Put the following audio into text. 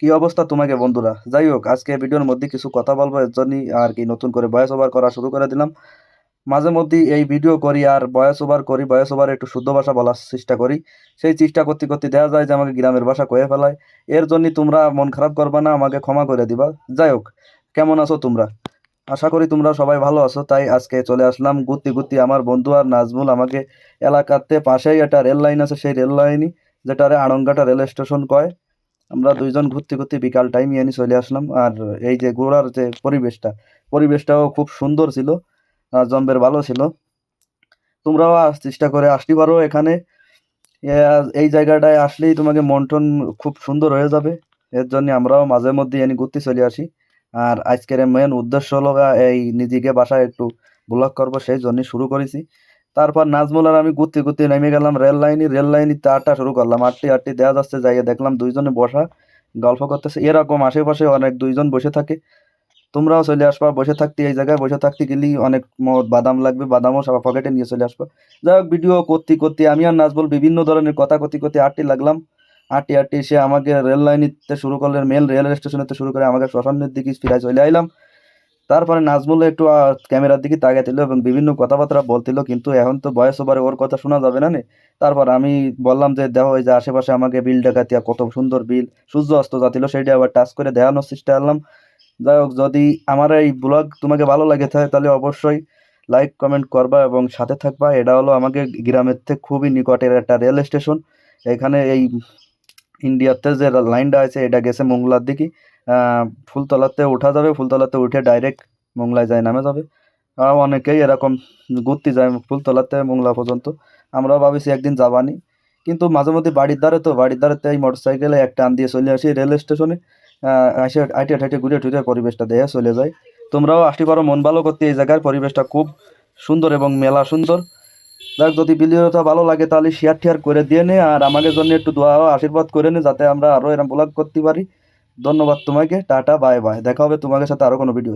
কি অবস্থা তোমাকে, বন্ধুরা? যাই হোক আজকে ভিডিওর মধ্যে কিছু কথা বলব, এর জন্যই আর কি নতুন করে ভয়েস ওভার করা শুরু করে দিলাম। মাঝে মধ্যে এই ভিডিও করি আর ভয়েস ওভার করি ভয়েস ওভার একটু শুদ্ধ ভাষা বলার চেষ্টা করি। সেই চেষ্টা করতে করতে দেখা যায় যে আমাকে গ্রামের ভাষা কয়ে ফেলায়। এর জন্যই তোমরা মন খারাপ করবা না, আমাকে ক্ষমা করে দিবা। যাই হোক কেমন আছো তোমরা? আশা করি তোমরা সবাই ভালো আছো, তাই আজকে চলে আসলাম ঘুরতে ঘুরতে। আমার বন্ধু আর নাজমুল আমাকে এলাকাতে পাশেই একটা রেল লাইন আছে, সেই রেল লাইনই যেটারে আড়ংঘাটা রেল স্টেশন কয়। আমরা দুইজন ঘুরতে ঘুরতে বিকাল টাইম এনে চলে আসলাম। আর এই যে ঘোরার যে পরিবেশটা পরিবেশটাও খুব সুন্দর ছিল আর জম্বের ভালো ছিল। তোমরাও চেষ্টা করে আসতে পারো এখানে। এই জায়গাটায় আসলেই তোমাকে মন টন খুব সুন্দর হয়ে যাবে। এর জন্য আমরাও মাঝে মধ্যে এনে ঘুরতে চলে আসি। আর আজকের মেন উদ্দেশ্য হলো এই নিজেকে বাসায় একটু ব্লগ করব সেই জন্য শুরু করেছি। তারপর নাজমুল আর আমি ঘুরতে ঘুরতে নেমে গেলাম রেল লাইনে রেল লাইনে আটটা শুরু করলাম। আটটি আটটি দেওয়া যাচ্ছে, যাইয়ে দেখলাম দুইজনে বসা, গল্প করতেছে। এরকম আশেপাশে অনেক দুইজন বসে থাকে। তোমরাও চলে আসবা, বসে থাকতে এই জায়গায়, বসে থাকতে গেলেই অনেক বাদাম লাগবে, বাদামও সব পকেটে নিয়ে চলে আসবা। যাই হোক ভিডিও করতে করতে আমি আর নাজবল বিভিন্ন ধরনের কথা করতে করতে আটটি লাগলাম। আটটি আটটি এসে আমাকে রেল লাইনিতে শুরু করলেন মেল রেল স্টেশনেতে শুরু করে আমাকে শ্মশানের দিকে ফিরে চলে আইলাম। তারপরে নাজমুল একটু ক্যামেরার দিকে তাকাইছিল এবং বিভিন্ন কথাবার্তা বলছিল কিন্তু এখন তো বয়স ওভারে ওর কথা শোনা যাবে না তারপর আমি বললাম যে, দেখো, এই যে আশেপাশে আমাকে বিল ডাকাতিয়া কত সুন্দর বিল সূর্য অস্ত যাচ্ছিল সেইটা আবার টাচ করে দেখানোর চেষ্টা করলাম। যাই হোক, যদি আমার এই ব্লগ তোমাকে ভালো লাগে থাকে, তাহলে অবশ্যই লাইক কমেন্ট করবা এবং সাথে থাকবা। এটা হলো আমাকে গ্রামের থেকে খুবই নিকটের একটা রেল স্টেশন। এখানে এই ইন্ডিয়াতে যে লাইনটা আছে, এটা গেছে মোংলার দিকে। ফুলতলাতে ওঠা যাবে, ফুলতলাতে উঠে ডাইরেক্ট মোংলায় যায়, নামে যাবে। আর অনেকেই এরকম ঘুরতে যায় ফুলতলাতে মোংলা পর্যন্ত। আমরাও ভাবিছি একদিন যাবানি। কিন্তু মাঝে মধ্যে বাড়ির ধারে তো, বাড়ির ধারেতে এই মোটর সাইকেলে একটা আন দিয়ে চলে আসি রেল স্টেশনে। এসে আইটে ঠাইটে ঘুরে টুরে পরিবেশটা দেখে চলে যায়। তোমরাও আসতে পারো, মন ভালো করতে এই জায়গার পরিবেশটা খুব সুন্দর এবং মেলা সুন্দর। দেখ যদি ভিডিওটা ভালো লাগে, তাহলে শেয়ার টেয়ার করে দিয়ে নে আর আমাকে জন্য একটু দোয়া আশীর্বাদ করে নে যাতে আমরা আরও এরম ব্লগ করতে পারি। ধন্যবাদ তোমাকে, টাটা বাই বাই দেখা হবে তোমাকে সাথে আরও কোনো ভিডিও